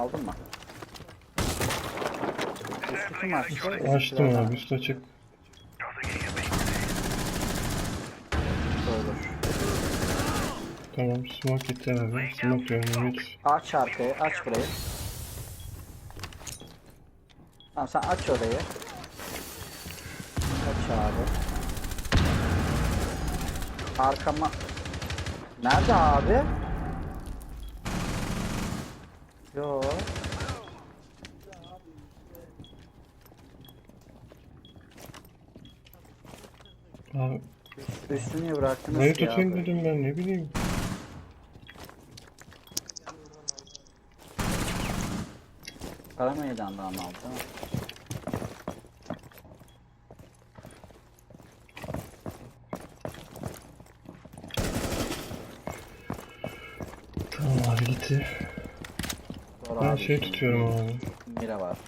Aldın mı? Kim açtı? Açtım abi üst açık. Tamam smoke gitti abi. Smoke mid. Aç arkayı, aç burayı. Tamam sen aç orayı. Aç abi. Arkama... Nerede abi? Yo. Abi Üstünü niye bıraktınız burayı ki tutayım abi? dedim ben ne bileyim. Kara meydandan aldı. Tamam abi gitti. Zor Ben abi şey tutuyorum abi. Mira var.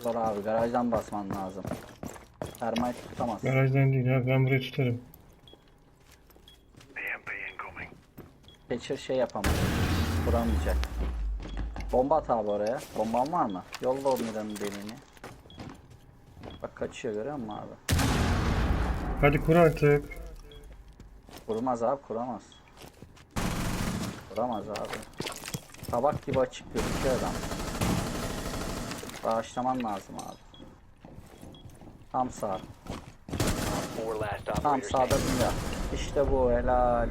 Zor abi garajdan basman lazım. Termite tutamaz. Garajdan değil abi ben burayı tutarım. Geçir şey yapamaz. Vuramayacak. Bomba at abi oraya. Bomban var mı? Yolla o Mira'nın deliğini. Bak kaçıyor görüyor musun abi? Hadi kur artık. Kurmaz abi kuramaz. Kuramaz abi. Tabak gibi açık gözüküyor adam. Bağışlaman lazım abi. Tam sağ. Tam sağda. Mira. İşte bu helal.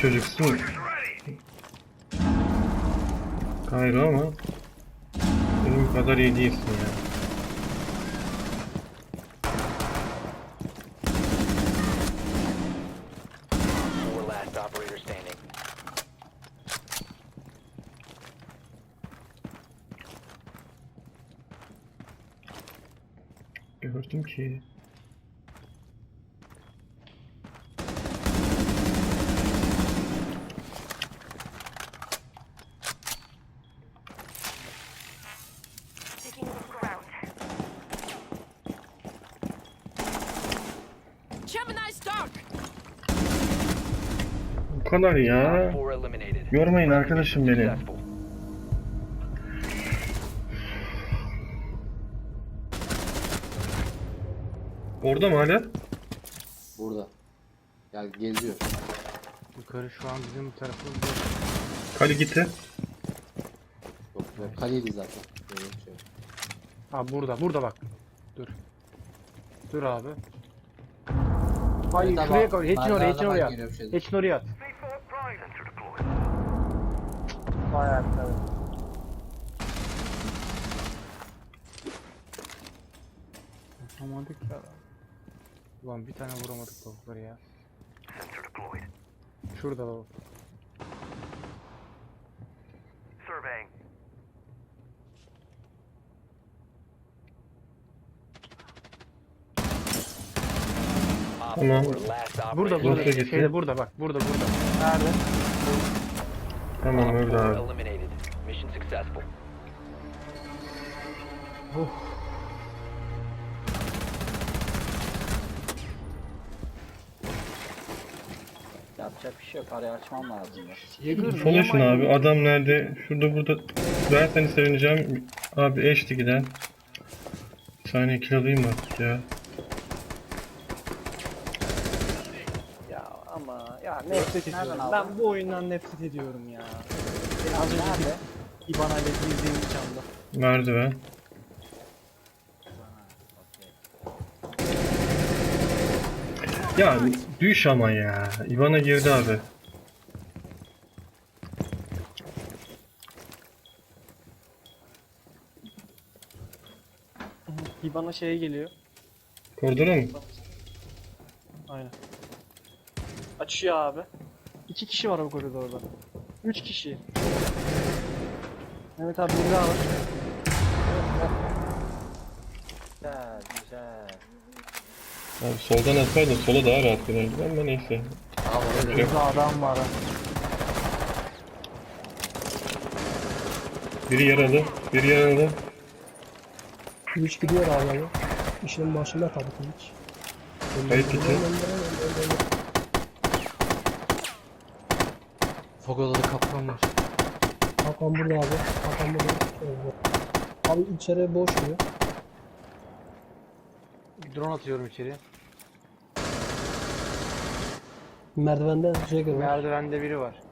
Çocuksun. Kayro ama benim kadar iyi değilsin ya. Four last operator standing. Gördüm ki. Bu kadar ya. Op 4 eliminated. Yormayın arkadaşım beni. Orada mı hala? Burada. Ya geziyor. Yukarı şu an bizim tarafımızda. Kali gitti. Yok yok. Kaleydi zaten. Şey. Ha burada, burada bak. Dur. Dur abi. Evet, Hayır ama şuraya koy. Hatch'in oraya, merdivenden hatch'in oraya. geliyor bir şey. Hatch'in oraya at. Vay arkadaş. Vuramadık ya. Ulan bir tane vuramadık tavukları ya. Şurada lavuk. Op Tamam. 4 last Burada burada. Şeyde burada bak. Burada burada. Nerede? Tamam 4 abi. eliminated. Mission successful. Yapacak bir şey yok. Arayı açmam lazım. Flash'ın abi adam nerede? Şurada burada. Ben seni sevineceğim. Abi eşti giden. Bir saniye kill alayım artık. Ya ama ya nefret Nereden ediyorum. aldın? Ben bu oyundan nefret ediyorum ya. Az Nerede? önceki İbana ile girdiğim çanda. Merdiven. Ya düş ama ya. Ivana girdi abi. İbana şeye geliyor. Koridora mu? Aynen. Açıyor abi. İki kişi var bu koridorda. Üç kişi. Evet abi bir daha var. Güzel güzel. Abi soldan atsaydın sola daha rahat giderdik ama neyse. Tamam öyle. Yok. Burada adam var ha. Biri yaralı, biri yaralı. Twitch gidiyor abi. İşin başında tabii Twitch. Kayıt gitti. Fogo'da da kaplan var. Hakan burada abi. Hakan burada. Evet. Abi içeri boş diyor. Bir drone atıyorum içeri. Merdivende Jagger var. Merdivende biri var.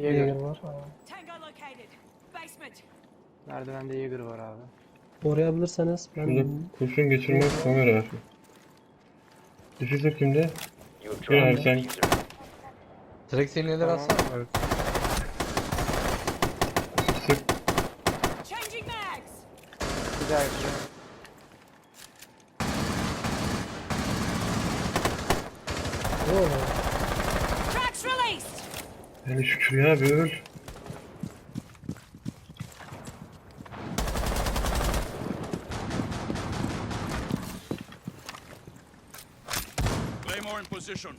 Jagger var. Ha. Tango located. Basement. Merdivende Jäger var abi. Koruyabilirseniz ben Şurada kurşun geçirmez kamera var. Diffuser kimde? You have Gel abi sen. Direkt senin elleri atsana. Evet. Bir daha yapacağım. Oo. Tracks released. Yani şükür ya bir öl. Claymore in position.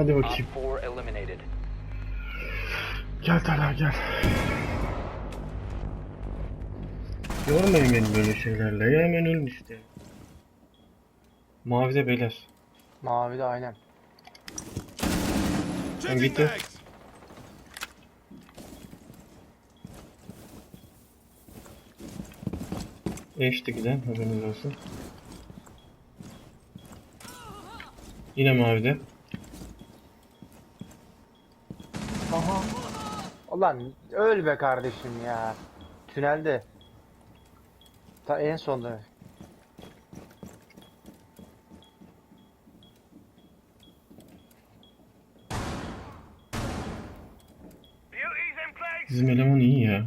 Hadi bakayım. 4 eliminated. Gel Talha gel. Yormayın beni böyle şeylerle ya hemen ölün işte. Mavide beyler. Mavi de aynen. Changing gitti. Eşti giden haberiniz olsun. Yine mavide. Ulan öl be kardeşim ya. Tünelde. Ta en sonda. Bizim eleman iyi ya.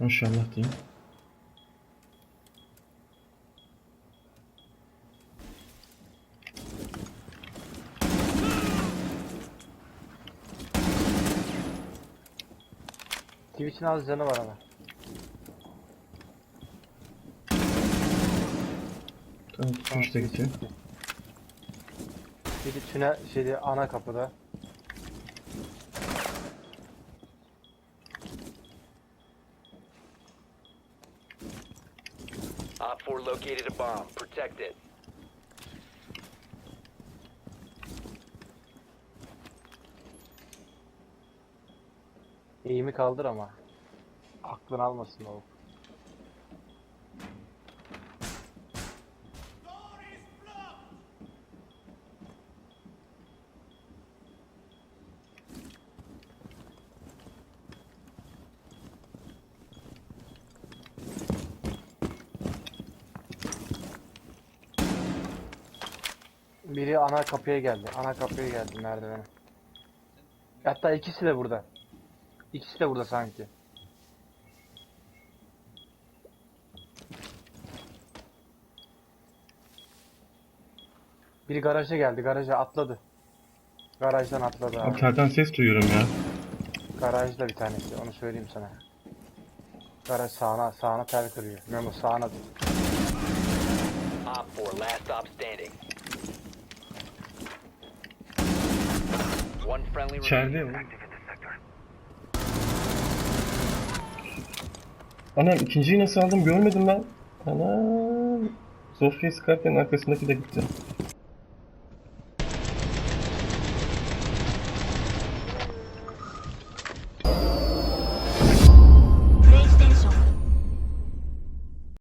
Maşallah diyeyim. Twitch'in az canı var ama. Tamam tutmuş da gidiyor. Biri tünel şeyde ana kapıda. Op 4 located a bomb. Protect it. Eğimi kaldır ama. Aklını almasın o. Biri ana kapıya geldi. Ana kapıya geldi merdivene. Hatta ikisi de burada. İkisi de burada sanki. Biri garaja geldi. Garaja atladı. Garajdan atladı Abi terden ses duyuyorum ya. Garajda bir tanesi. Onu söyleyeyim sana. Garaj sağına, sağına tel kırıyor. Memo sağına. Op 4 last stop standing. İçeride mi? Anam ikinciyi nasıl aldım görmedim ben. Anam. Sofya'yı sıkarken arkasındaki de gitti.